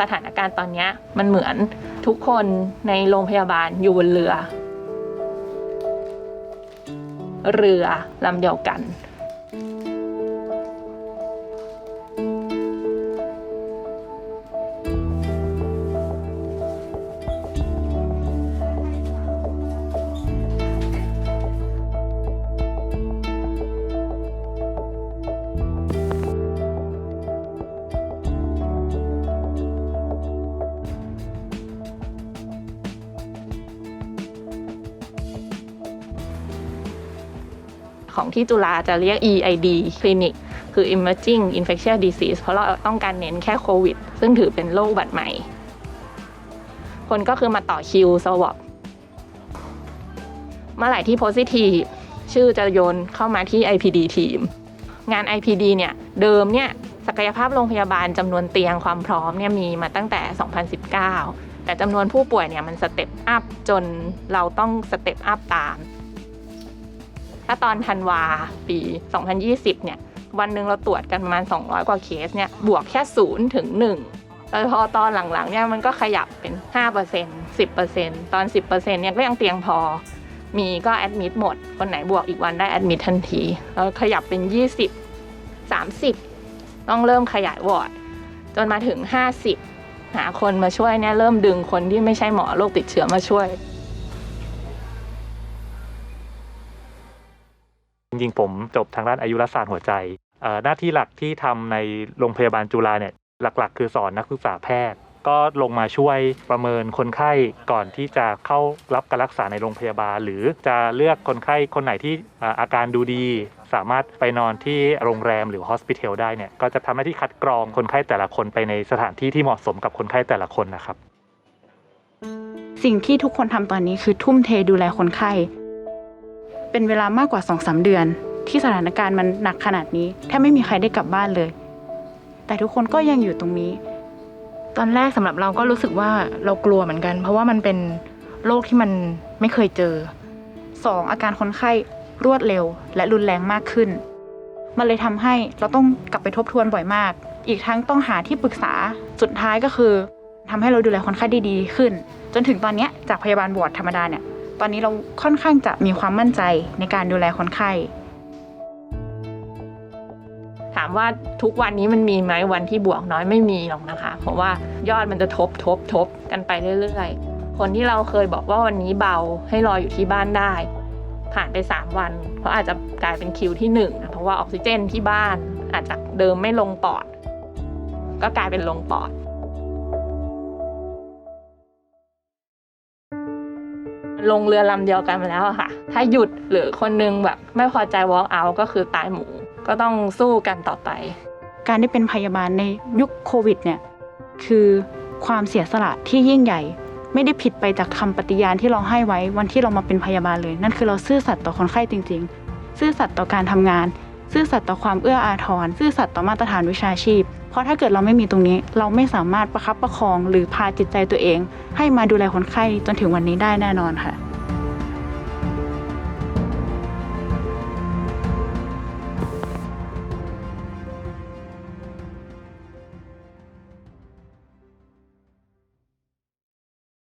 สถานการณ์ตอนนี้มันเหมือนทุกคนในโรงพยาบาลอยู่บนเรือ เรือลำเดียวกัน ของที่จุฬาจะเรียก EID Clinic คือ Emerging Infectious Disease เพราะเราต้องการเน้นแค่โควิด ซึ่งถือเป็นโรคบัตรใหม่ คนก็คือมาต่อคิวสวอปเมื่อไหร่ที่ positive ชื่อจะโยนเข้ามาที่ IPD team งาน IPD เนี่ย เดิมเนี่ยศักยภาพโรงพยาบาลจำนวนเตียงความพร้อมเนี่ยมีมาตั้งแต่ 2019 แต่จำนวนผู้ป่วยเนี่ยมันสเต็ปอัพจนเราต้องสเต็ปอัพตาม ถ้าตอนธันวาปี 2020 เนี่ย วันหนึ่งเราตรวจกันประมาณ 200 กว่าเคสเนี่ย บวกแค่0ถึง1แต่พอตอนหลังๆเนี่ยมันก็ขยับเป็น 5% 10%ตอน 10%เนี่ยก็ยังเตียงพอ มีก็แอดมิดหมด คนไหนบวกอีกวันได้แอดมิดทันทีแล้วขยับเป็น 20 30 ต้องเริ่มขยายวอร์ดจนมาถึง 50 หาคนมาช่วยเนี่ยเริ่มดึงคนที่ไม่ใช่หมอโรคติดเชื้อมาช่วย ริงๆ ผมจบทางด้านอายุรศาสตร์หัวใจ หน้าที่หลักที่ทำในโรงพยาบาลจุฬาเนี่ยหลักๆ คือสอนนักศึกษาแพทย์ ก็ลงมาช่วยประเมินคนไข้ก่อนที่จะเข้ารับการรักษาในโรงพยาบาล หรือจะเลือกคนไข้คนไหนที่เอ่ออาการดูดี สามารถไปนอนที่โรงแรมหรือฮอสพิทอลได้เนี่ยก็จะทำหน้าที่คัดกรองคนไข้แต่ละคนไปในสถานที่ที่เหมาะสมกับคนไข้แต่ละคนนะครับ สิ่งที่ทุกคนทำตอนนี้คือทุ่มเทดูแลคนไข้ เป็นเวลามากกว่า2องสาเดือน ที่สถานการณ์มันหนักขนาดนี้แทบไม่มีใครได้กลับบ้านเลย แต่ทุกคนก็ยังอยู่ตรงนี้ ตอนแรกสำหรับเราก็รู้สึกว่าเรากลัวเหมือนกัน เพราะว่ามันเป็นโรคที่มันไม่เคยเจอ 2. องอาการคนไข้รวดเร็ว และรุนแรงมากขึ้น มันเลยทำให้เราต้องกลับไปทบทวนบ่อยมาก อีกทั้งต้องหาที่ปรึกษาสุดท้ายก็คือทำให้เราดูแลคนไข้ได้ดีขึ้น จนถึงตอนนี้จากพยาบาลบวอดธรรมดาเนี่ย ตอนนี้เราค่อนข้างจะมีความมั่นใจในการดูแลคนไข้ ถามว่าทุกวันนี้มันมีไหมวันที่บวกน้อยไม่มีหรอกนะคะ เพราะว่ายอดมันจะทบทบทบกันไปเรื่อยๆ คนที่เราเคยบอกว่าวันนี้เบาให้รออยู่ที่บ้านได้ ผ่านไป 3 วันเพราะอาจจะกลายเป็นคิวที่1นะเพราะว่าออกซิเจนที่บ้านอาจจะเดิมไม่ลงปอด ก็กลายเป็นลงปอด ลงเรือลำเดียวกันมาแล้วค่ะ ถ้าหยุดหรือคนนึงแบบ ไม่พอใจ walk out ก็คือตายหมู ก็ต้องสู้กันต่อไป การได้เป็นพยาบาลในยุคโควิดเนี่ยคือความเสียสละที่ยิ่งใหญ่ ไม่ได้ผิดไปจากคำปฏิญาณที่เราให้ไว้วันที่เรามาเป็นพยาบาลเลย นั่นคือเราซื่อสัตย์ต่อคนไข้จริง ๆ ซื่อสัตย์ต่อการทำงาน ซื่อสัตย์ต่อความเอื้ออาทร ซื่อสัตย์ต่อมาตรฐานวิชาชีพ เพราะถ้าเกิดเราไม่มีตรงนี้ เราไม่สามารถประคับประคองหรือพาจิตใจตัวเอง ให้มาดูแลคนไข้จนถึงวันนี้ได้แน่นอนค่ะ